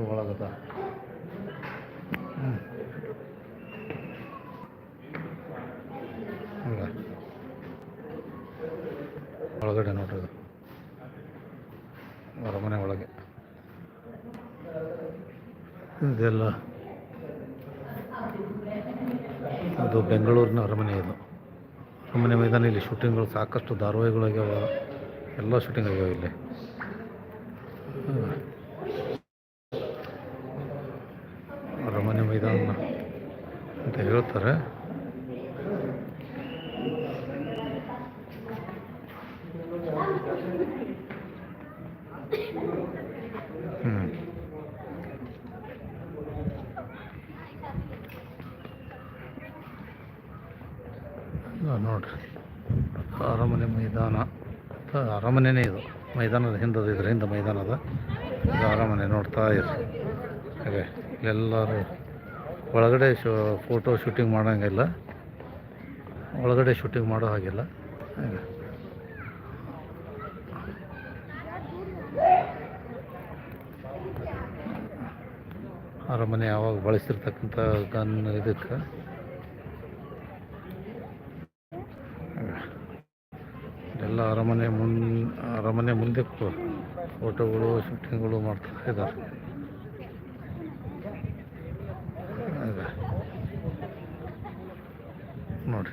ಇದು ಒಳಗದ ಒಳಗಡೆ ನೋಡ್ರಿ ಅರಮನೆ ಒಳಗೆ. ಇದೆಲ್ಲ ಅದು ಬೆಂಗಳೂರಿನ ಅರಮನೆ ಇದು. ಅರಮನೆ ಮೈದಾನ ಇಲ್ಲಿ ಶೂಟಿಂಗ್ಗಳು ಸಾಕಷ್ಟು ಧಾರಾವಾಹಿಗಳಾಗ್ಯಾವ. ಎಲ್ಲ ಶೂಟಿಂಗ್ ಆಗ್ಯಾವ ಇಲ್ಲಿ ಹ್ಮ್. ಅರಮನೆ ಮೈದಾನ ಹೇಳ್ತಾರೆ. ನೋಡ್ರಿ. ಅರಮನೆ ಮೈದಾನ. ಅರಮನೆನೇ ಇದು. ಮೈದಾನದ ಹಿಂದದ ಇದ್ರ ಹಿಂದೆ ಮೈದಾನದ ಅರಮನೆ ನೋಡ್ತಾ ಇರಿ. ಹಾಗೆ ಎಲ್ಲರೂ ಒಳಗಡೆ ಶೂ ಫೋಟೋ ಶೂಟಿಂಗ್ ಮಾಡೋಂಗಿಲ್ಲ. ಒಳಗಡೆ ಶೂಟಿಂಗ್ ಮಾಡೋ ಹಾಗಿಲ್ಲ. ಅರಮನೆ ಯಾವಾಗ ಬಳಸಿರ್ತಕ್ಕಂಥ ಗನ್ ಇದಕ್ಕೆ. ಎಲ್ಲ ಅರಮನೆ ಮುನ್, ಅರಮನೆ ಮುಂದೆ ಫೋಟೋಗಳು ಶೂಟಿಂಗ್ಗಳು ಮಾಡ್ತಾ ಇದ್ದಾರೆ ಹಾಗೆ. ನೋಡಿ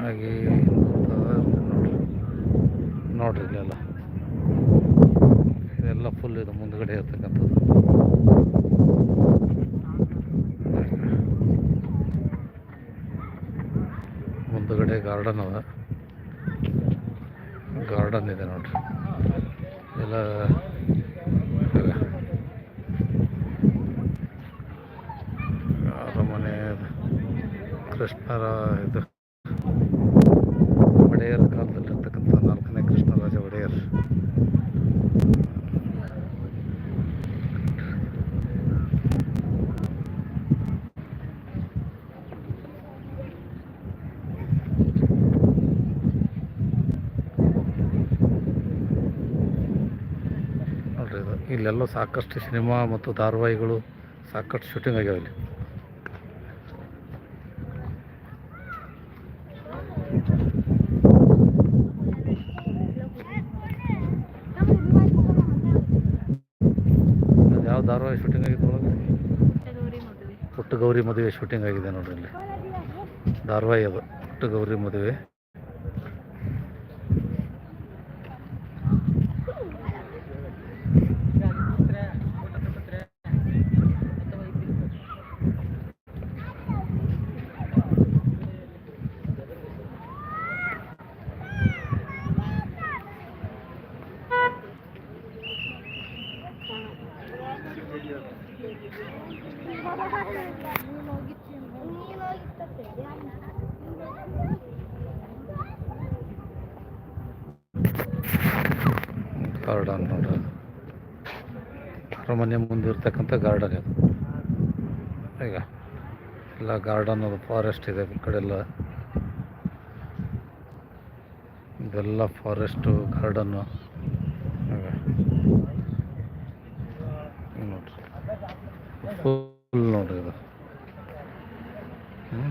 ಹಾಗೆ ನೋಡ್ರಿ ನೋಡ್ರಿ ಇಲ್ಲೆಲ್ಲ ಇದೆಲ್ಲ ಫುಲ್ ಇದು ಮುಂದ್ಗಡೆ ಇರ್ತಕ್ಕಂಥದ್ದು. ಮುಂದ್ಗಡೆ ಗಾರ್ಡನ್ ಅದ. ಗಾರ್ಡನ್ ಇದೆ ನೋಡ್ರಿ. ಎಲ್ಲ ಅರಮನೆ, ಕೃಷ್ಣರ ಇದು. ಒಡೆಯರ್ ಕಾಲದಲ್ಲಿರ್ತಕ್ಕಂಥ ನಾಲ್ಕನೇ ಕೃಷ್ಣರಾಜ ಒಡೆಯರ್. ಇಲ್ಲೆಲ್ಲ ಸಾಕಷ್ಟು ಸಿನಿಮಾ ಮತ್ತು ಧಾರಾವಾಹಿಗಳು ಸಾಕಷ್ಟು ಶೂಟಿಂಗ್ ಆಗ್ಯಾವ ಇಲ್ಲಿ ಅದು ಯಾವ ಧಾರಾವಾಹಿ ಶೂಟಿಂಗ್ ಆಗಿದೆ ಒಳಗೆ ಪುಟ್ಟ ಗೌರಿ ಮದುವೆ. ಶೂಟಿಂಗ್ ಆಗಿದೆ ನೋಡ್ರಿ ಇಲ್ಲಿ. ಧಾರಾವಾಹಿ ಅದು ಪುಟ್ಟ ಗೌರಿ ಮದುವೆ. ಗಾರ್ಡನ್ ನೋಡ್ರಿ. ಅರಮನೆ ಮುಂದೆ ಇರ್ತಕ್ಕಂಥ ಗಾರ್ಡನ್ ಇದು. ಈಗ ಎಲ್ಲ ಗಾರ್ಡನ್ ಅದು ಫಾರೆಸ್ಟ್ ಇದೆ ಈ ಕಡೆ ಎಲ್ಲ ಇದೆಲ್ಲ ಫಾರೆಸ್ಟು ಗಾರ್ಡನ್ನು ಫುಲ್ ನೋಡ್ರಿ ಇದು ಹ್ಞೂ